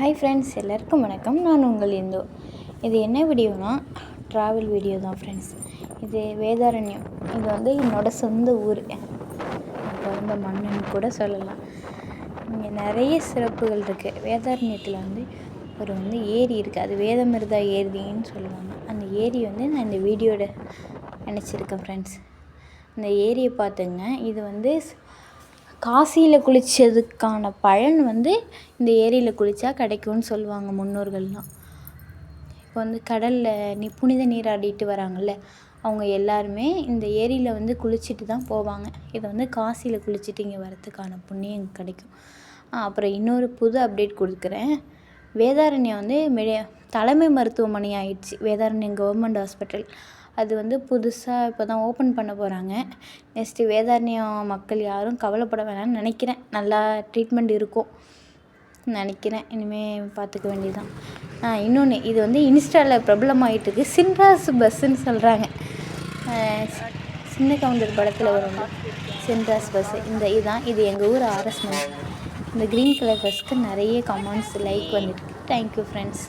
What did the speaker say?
Hi friends எல்லாருக்கும் வணக்கம். நான் உங்கள் இந்து. இது என்ன வீடியோனா? ட்ராவல் வீடியோ தான் ஃப்ரெண்ட்ஸ் இது வேதாரண்யம். இது வந்து என்னோடய சொந்த ஊர். பிறந்த மண்ணுன்னு கூட சொல்லலாம். இங்கே நிறைய சிறப்புகள் இருக்குது வேதாரண்யத்தில் வந்து ஒரு வந்து ஏரி இருக்குது அது வேதமிருதா ஏரின்னு சொல்லுவாங்க. அந்த ஏரி வந்து நான் இந்த வீடியோட நினச்சிருக்கேன் ஃப்ரெண்ட்ஸ் இந்த ஏரியை பார்த்துங்க. இது வந்து காசியில் குளித்ததுக்கான பலன் வந்து இந்த ஏரியில் குளித்தா கிடைக்கும்னு சொல்லுவாங்க முன்னோர்கள்லாம். இப்போ வந்து கடலில் நீ புனித நீராடிட்டு வராங்கள்ல அவங்க எல்லாருமே இந்த ஏரியில் வந்து குளிச்சுட்டு தான் போவாங்க. இதை வந்து காசியில் குளிச்சுட்டு இங்கே வரத்துக்கான புண்ணியம் கிடைக்கும். அப்புறம் இன்னொரு புது அப்டேட் கொடுக்குறேன். வேதாரண்யம் வந்து மெ தலைமை மருத்துவமனை ஆயிடுச்சு. Vedaranyam government hospital. அது வந்து புதுசாக இப்போ தான் ஓப்பன் பண்ண போகிறாங்க நெக்ஸ்ட்டு வேதாரண்யம் மக்கள் யாரும் கவலைப்பட வேணாம்னு நினைக்கிறேன். நல்லா ட்ரீட்மெண்ட் இருக்கும். நினைக்கிறேன். இனிமேல் பார்த்துக்க வேண்டியதுதான். இன்னொன்று இது வந்து இன்ஸ்டாவில் பிரபலம் ஆகிட்டுருக்கு சின்ராஸ் பஸ்ஸுன்னு சொல்கிறாங்க சின்ன கவுண்டர் படத்தில் வரும். சின்ராஸ் பஸ்ஸு இந்த இதுதான். இது எங்கள் ஊர் ஆர்எஸ் இந்த க்ரீன் கலர் பஸ்க்கு நிறைய கமெண்ட்ஸ் லைக் வந்துருக்கு. Thank you friends